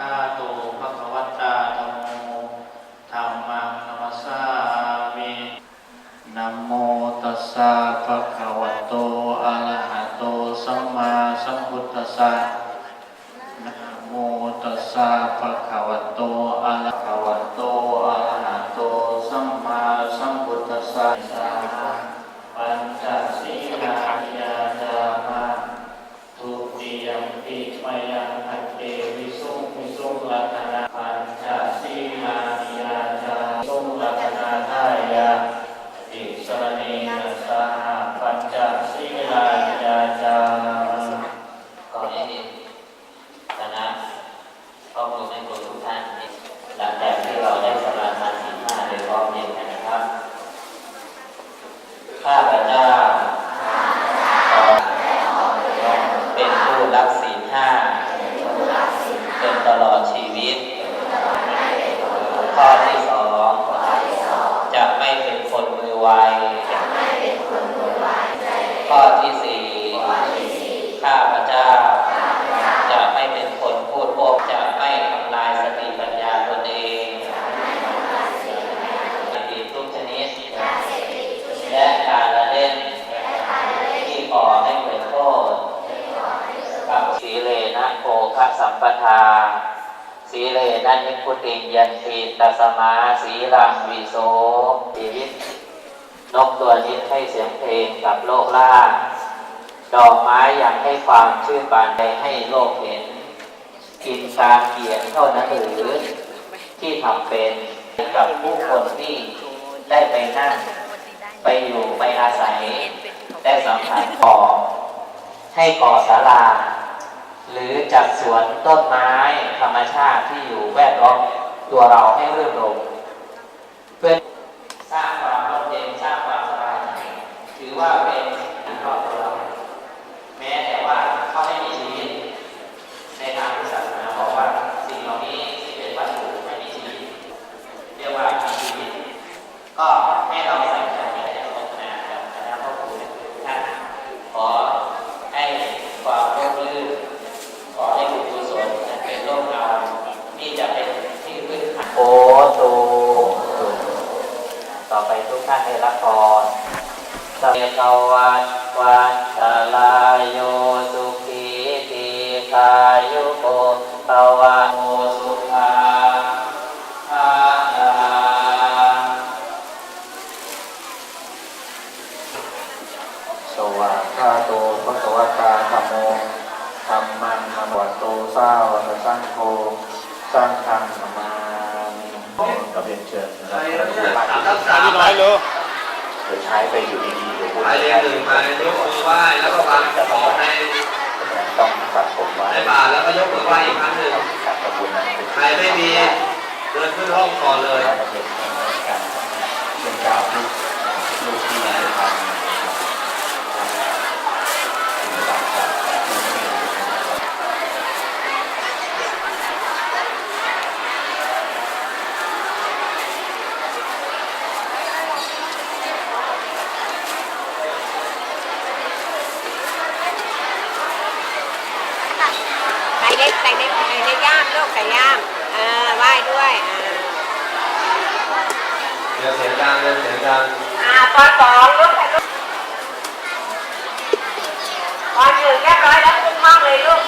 อาตุภะคะวัตตาธัมโมธัมมังนัสสามินะโมตัสสะภะคะวะโตอะระหะโตสัมมาสัมพุทธัสสะนะโมตัสสะภะคะวะโตอะระหะวะโตอะระหะโตสัมมาสัมพุทธัสสะปัญจศีลายาจามะทุติยมปิมยังอันเตวิสุ สุงลักนาปัญจสีลานิยาจาสุงลักนาทายาติสรเนนะสหปัญจสีลานิยาจา ก่อนนี้คณะครอบครัวแม่ครัวทุกท่านหลังจากที่เราได้สมาทานศีลห้าโดยพร้อมเพรียงกันนะครับ ข้าพเจ้าขอเป็นผู้รักศีลห้าจนตลอดชีวิต ข้อที่สองจะไม่เป็น คนมือไวข้อที่สี่ข้าพเจ้า จะไม่เป็นคนพูดโกจะไม่ทำลายสติปัญญาตนเองสติทุกชนิด และการละเล่น ที่ก่อให้เกิดโทษกับสีเลนะโภคสัมปทาสีเลนะนิพพุติยันติตัสมาสีรังวิโสชีวิต นกตัวนี้ให้เสียงเพลงกับโลกล่า ดอกไม้ยังให้ความชื่นบานใจให้โลกเห็น กินกาเขียนเท่านั้นหรือที่ทำเป็นกับผู้คนที่ได้ไปนั่งไปอยู่ไปอาศัย ได้สัมผัสก่อให้ก่อศาลา หรือจัดสวนต้นไม้ธรรมชาติที่อยู่แวดล้อมตัวเราให้เรื่นรมเพื่อสร้างความร่มเย็นสร้างความสบายใจถือว่าเป็นสิ่งรอบตัวเรา แม้แต่ว่าเขาไม่มีชีวิต ในทางพุทธศาสนาบอกว่าสิ่งเหล่านี้ที่เป็นวัตถุไม่มีชีวิต เรียกว่ามีชีวิต ก็ให้เราใส่ใจในการพัฒนากับคณะพ่อครูทุกท่านขอให้ความร่มรื่นขอให้บุญกุศลเป็นร่มเงาที่จะเป็นที่พึ่งทางโอตูต่อไป ท่านให้รับพรสัพพวันวันตาลายโยสุขีติคายุโกภวะโมสุขาภาลังสวากขาโตภะคะวตาธัมโมธัมมังนัมวัตโตสาวกสังโฆสังฆังนามามิกระเบียนเชิญนะครับ รัก ษาไปเดี๋ยวใช้ไปอยู่ดีๆเดี๋ยวพูดไปเรียนหนึ่งมายกมือไหว้แล้วก็วางของในต้องตัดผมไว้ในบาตรแล้วก็ยกมือไหว้อีกครั้งหนึ่งตัดกระบุญนั้นใครไม่มีเดินขึ้นห้องก่อนเลยเป็นกาวที่ลูกที่มาทำ ไก่ เล็กไก่เล็กไก่เล็กย่ามลูกใส่ย่ามเออไหว้ด้วยอ่าเดี๋ยวเสียงดังเดี๋ยวเสียงดังอ่าปอนสองลูกใส่ลูกปอนหนึ่งเรียบร้อยแล้วขึ้นห้องเลยลูก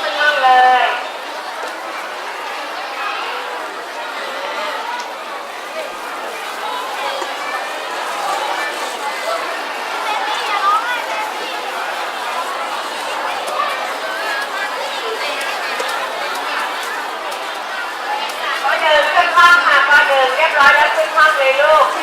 ยบร้อยแล้วขึ้นห้องเลยลูกขึ้น